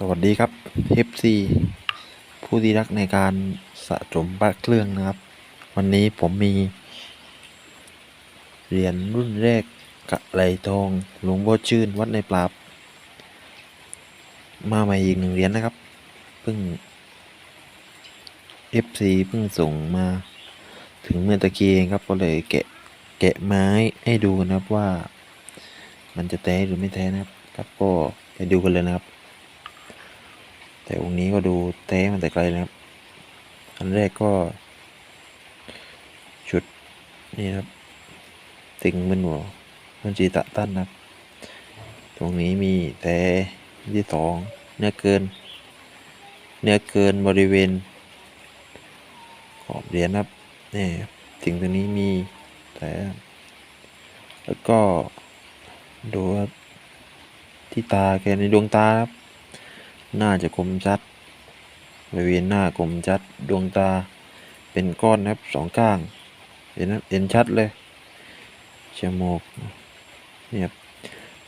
สวัสดีครับ FC ผู้ที่รักในการสะสมพรเครื่องนะครับ วันนี้ผมมี เหรียญรุ่นแรกกะไหลทองหลวงพ่อชื่นวัดในปราบ มาใหม่อีกหนึ่งเหรียญนะครับเพิ่ง FC เพิ่งส่งมา ถึงเมื่อตะกี้เองครับก็เลยแกะแกะไม้ให้ดูนะครับว่า มันจะแท้หรือไม่แท้นะครับ ครับก็ไปดูกันเลยนะครับ แต่องค์นี้ก็ดูแท้มันแต่ไกลนะครับ อันแรกก็ชุดนี่ครับ ติงมันหัวมันจีตะตั้นนะครับ ตรงนี้มีแต่ที่สองเนื้อเกิน เนื้อเกินบริเวณ ขอบเหรียญครับนี่ครับสิ่งตรงนี้มีแต่แล้วก็ดูครับที่ตาแกในดวงตาครับ น่าจะคมชัดบริเวณหน้าคมชัดดวงตาเป็นก้อนนะครับสองข้างเห็นเห็นชัดเลยจมูกเนี่ย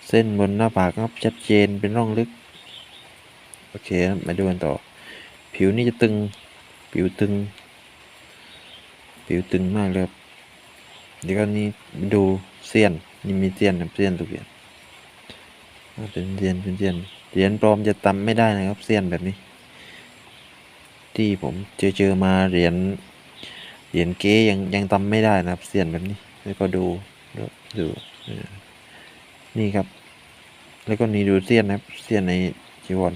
เส้นบนหน้าผากครับชัดเจนเป็นร่องลึก โอเคครับมาดูกันต่อ ผิวนี่จะตึง ผิวตึง ผิวตึงมากเลยเดี๋ยวนี่ดูเสี้ยนนี่มีเสี้ยนครับเสี้ยนทุกอย่างเป็นเสี้ยนเป็นเสี้ยน เหรียญปลอมจะตำไม่ได้นะครับเสี้ยนแบบนี้ ที่ผมเจอเจอมาเหรียญเหรียญเก๊ยังยังตำไม่ได้นะครับเสี้ยนแบบนี้ แล้วก็ดูดูดูนี่ครับ แล้วก็นี่ดูเสี้ยนนะครับเสี้ยนในจีวร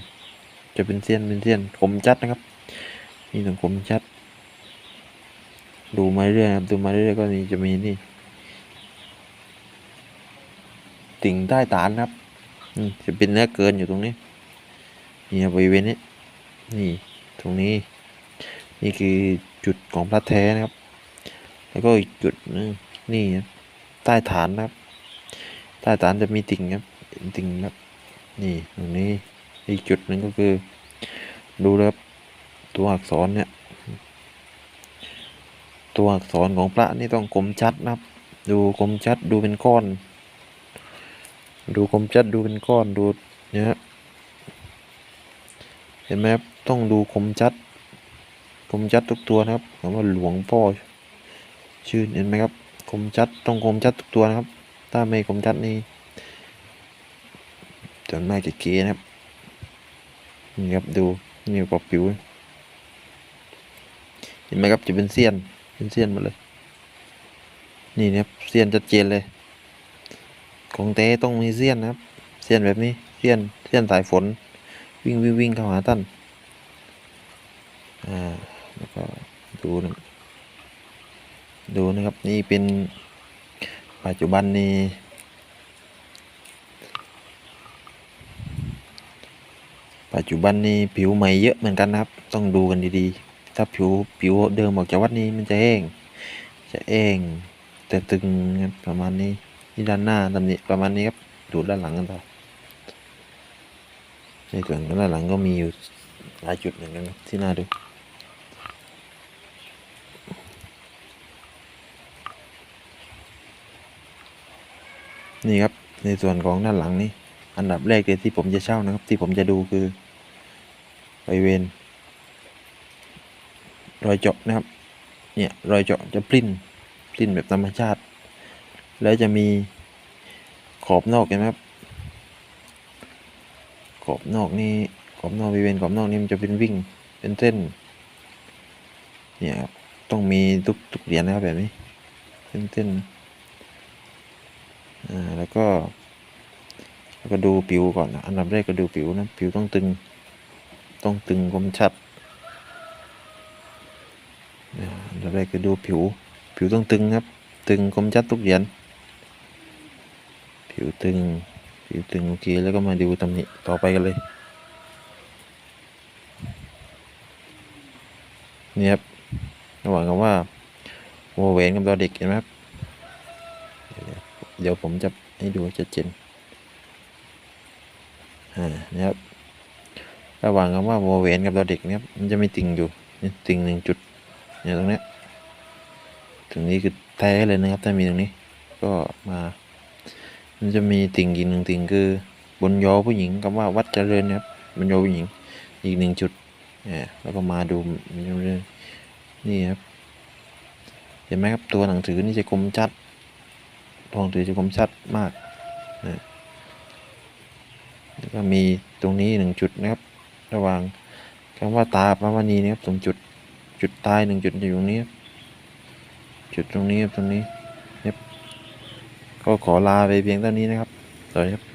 จะเป็นเสี้ยนเป็นเสี้ยนคมชัดนะครับนี่ต้องคมชัด ดูมาเรื่อยนะครับดูมาเรื่อยก็นี่จะมีนี่ติ่งใต้ฐานนะครับ จะเป็นเนื้อเกินอยู่ตรงนี้นี่บริเวณนี้นี่ตรงนี้ นี่คือจุดของพระแท้นะครับ แล้วก็อีกจุดหนึงนี่ใต้ฐานนะครับ ใต้ฐานจะมีติ่งครับติ่งครับนี่ตรงนี้อีกจุดหนึ่งก็คือ ดูแล้วครับตัวอักษรเนี่ย ตัวอักษรของพระนี่ต้องคมชัดนะครับ ดูคมชัดดูเป็นก้อน ดูคมชัดดูเป็นก้อนดูเนี่ยเห็นไหมครับต้องดูคมชัด คมชัดทุกตัวนะครับคำว่าหลวงพ่อชื่อเห็นไหมครับ คมชัดต้องคมชัดทุกตัวนะครับ ถ้าไม่คมชัดนี่จนมากจะเก๋นะครับนี่ครับดูนี่ปอบผิวเห็นไหมครับจะเป็นเสี้ยนเป็นเสี้ยนหมดเลย นี่นะครับเสี้ยนชัดเจนเลย ของเต้ต้องมีเสี้ยนนะครับเสี้ยนแบบนี้เสี้ยนเสี้ยนสายฝนวิ่งวิ่งวิ่งเข้าหาท่านอ่าแล้วก็ดูนะดูนะครับนี่เป็นปัจจุบันนี้ปัจจุบันนี้ผิวใหม่เยอะเหมือนกันนะครับ ต้องดูกันดีๆ ถ้าผิวผิวเดิมออกจากวัดนี้มันจะแห้ง จะแห้งแต่ตึงครับประมาณนี้ นี่ด้านหน้าตำหนิประมาณนี้ครับ ดูด้านหลังกันต่อในส่วนของด้านหลังก็มีอยู่หลายจุดเหมือนกันครับที่น่าดูนี่ครับในส่วนของด้านหลังนี่อันดับแรกเลยที่ผมจะเช่านะครับ ที่ผมจะดูคือบริเวณรอยเจาะนะครับ เนี่ยรอยเจาะจะปริ้นปริ้นแบบธรรมชาติ แล้วจะมีขอบนอกเห็นไหมครับ ขอบนอกนี่ขอบนอกบริเวณขอบนอกนี่มันจะเป็นวิ่งเป็นเส้น เนี่ยครับ ต้องมีทุกทุกเหรียญนะครับแบบนี้เป็นเส้นอ่าแล้วก็แล้วก็ดูผิวก่อนนะอันดับแรกก็ดูผิวนะ ผิวต้องตึง ต้องตึงคมชัดอ่าอันดับแรกก็ดูผิว ผิวต้องตึงครับ ตึงคมชัดทุกเหรียญ ผิวตึง ผิวตึงโอเคแล้วก็มาดูตำหนิต่อไปกันเลยนี่ครับระหว่างกับว่าโวแหวนกับดอเด็กเห็นไหมครับ เดี๋ยวผมจะให้ดูชัดเจนอ่านะครับระหว่างคำว่าโวแหวนกับดอเด็กเนะครับมันจะมีติ่งอยู่ติ่งหนึ่งจุดเนี่ยตรงเนี้ยตรงนี้คือแท้เลยนะครับถ้ามีตรงนี้ก็มา มันจะมีติ่งอีกหนึ่งติ่งคือบนยอผู้หญิงคำว่าวัดเจริญนะครับมันโยหญิงอีกหนึ่งจุดเนี่ยแล้วก็มาดูมันเรื่องนี่ครับเห็นไหมครับตัวหนังสือนี่จะคมชัดตัวหนังสือจะคมชัดมากนะแล้วก็มีตรงนี้หนึ่งจุดนะครับ ระหว่างคำว่าตาพระมณีนะครับตรงจุดจุดตายหนึ่งจุดอยู่ตรงนี้จุดตรงนี้ครับตรงนี้ ก็ขอลาไปเพียงเท่านี้นะครับสวัสดีครับ